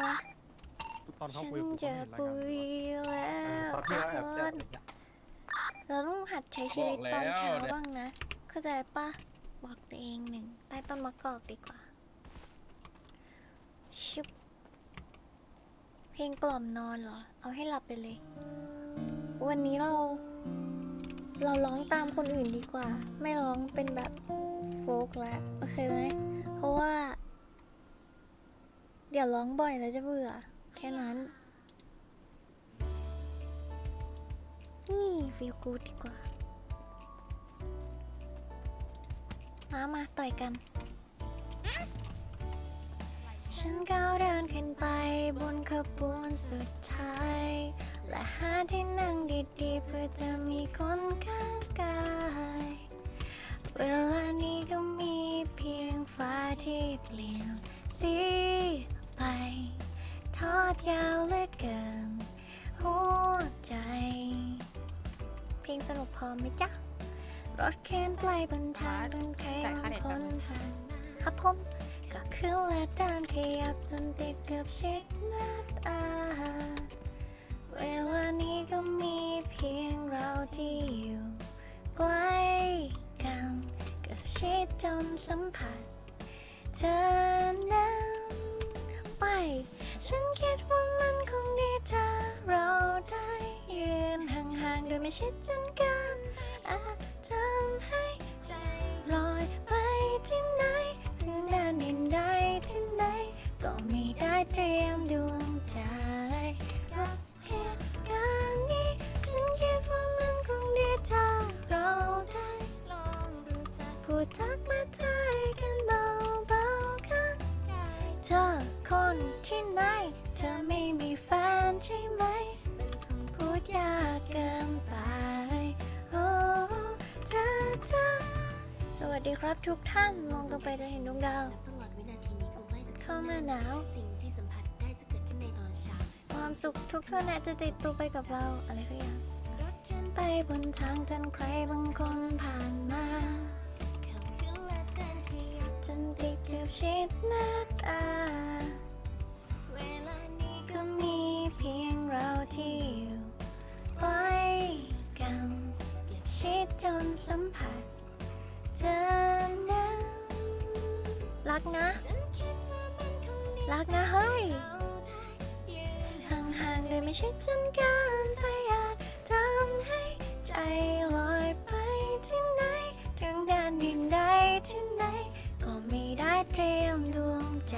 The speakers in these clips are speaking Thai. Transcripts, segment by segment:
มาตอนเขาฉันคุยกับกูจะเขาปุเห็นรายยการแล้วตอนที่เขาแอบแซบทุกคนเราต้องหัดใช้ชีวิตตอนเช้าบ้างนะ เข้าใจปะบอกตัวเองหนึ่งใต้ต้นมะกอกดีกว่าชุบเพลงกล่อมนอนเหรอ เอาให้หลับไปเลย วันนี้เรา เราร้องตามคนอื่นดีกว่า ไม่ร้องเป็นแบบโฟกแล้วโอเคไหมเพราะว่าเดี๋ยวร้องบ่อยแล้วจะเบื่อ แค่นั้น นี่ฟีลกูดดีกว่า มามาต่อยกัน ฉันก้าวเดินขึ้นไปบนขบวนสุดท้าย และหาที่นั่งดีๆ เพื่อจะมีคนข้างกาย เวลานี้ก็มีเพียงฟ้าที่เปลี่ยนสี ทอดยาวเหลือเกินหัวใจ เพลงสนุกพอไหมจ๊ะ รถเข็นไกลบนทางเดินใครบางคนผ่านครับผมก็ขึ้นและเดินขยับจนติดกับชิดหน้าตาเวลานี้ก็มีเพียงเราที่อยู่ใกล้กันกับชิดจนสัมผัสเธอนั้นไป ฉันคิดว่ามันคงดีถ้าเราได้ยืนห่างๆโดยไม่ชิดจนกันอาจทำให้ใจลอยไปที่ไหนถึงแดนดินใดที่ไหน ก็ไม่ได้เตรียมดวงใจรับเหตุการณ์นี้ ฉันคิดว่ามันคงดีถ้าเราได้ลองรู้จักพูดทักมาทาย คนที่ไหน เธอไม่มีแฟนใช่ไหม เป็นคำพูดยากเกินไป โอ้เธอเธอสวัสดีครับทุกท่าน มองตรงไปจะเห็นดวงดาว นับตลอดวินาทีนี้คงใกล้จะเข้าหน้าหนาว สิ่งที่สัมผัสได้จะเกิดขึ้นในตอนเช้าความสุขทุกท่วนจะติดตัวไปกับเรา อะไรสักอย่างรถเข็นไปบนทางจนใครบางคนผ่านมา ขับขึ้นและเดินขยับจนติดเกับชิดหน้าตา ที่อยู่ใกล้กันชิดจนสัมผัสเธอนั้นรักนะ รักนะเฮ้ย ห่างๆเลยไม่ชิดจนเกินไปอาจทำให้ใจลอยไปที่ไหน ถึงแดนดินใดที่ไหน ก็ไม่ได้เตรียมดวงใจ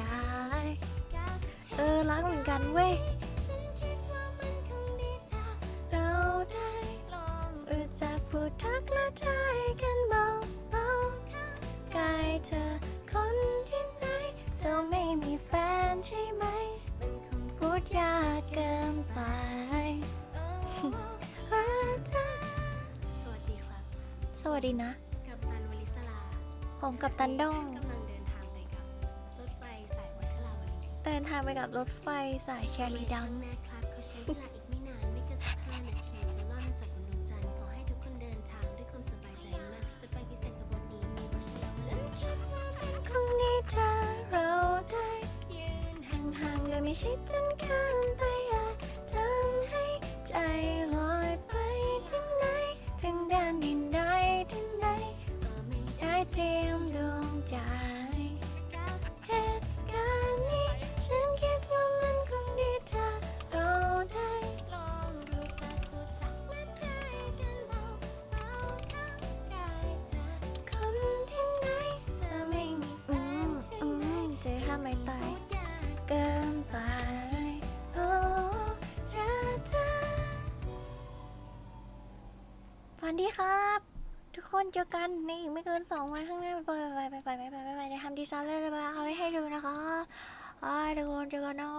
เออ รักเหมือนกันเว้ย จักพูดทักและทายกันเบาเบาๆข้างกายเธอคนที่ไหนเธอไม่มีแฟนใช่ไหมเป็นคำพูดยากเกินไปโอ้ว่าเธอสวัสดีครับ สวัสดีนะ กับตันวลิศลาผมกับตันด้องกำลังเดินทางไปกับรถไฟสายวัชราวดีเดินทางไปกับรถไฟสายแครีดแม่ครับเขาใช้เวลาอีกไม่ ไม่ใช่จนเกินไปอาจทำให้ใจ วัสดีครับ ทุกคนเจอกันในอีกไม่เกินสองวันข้างหน้าไปไปไปไปไปไปไปไปไปทำดีไซน์เลยไปเอาไว้ให้ดูนะคะอ่าทุกคนเจอกันนะ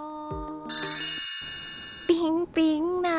ปิ๊งปิ๊งนะ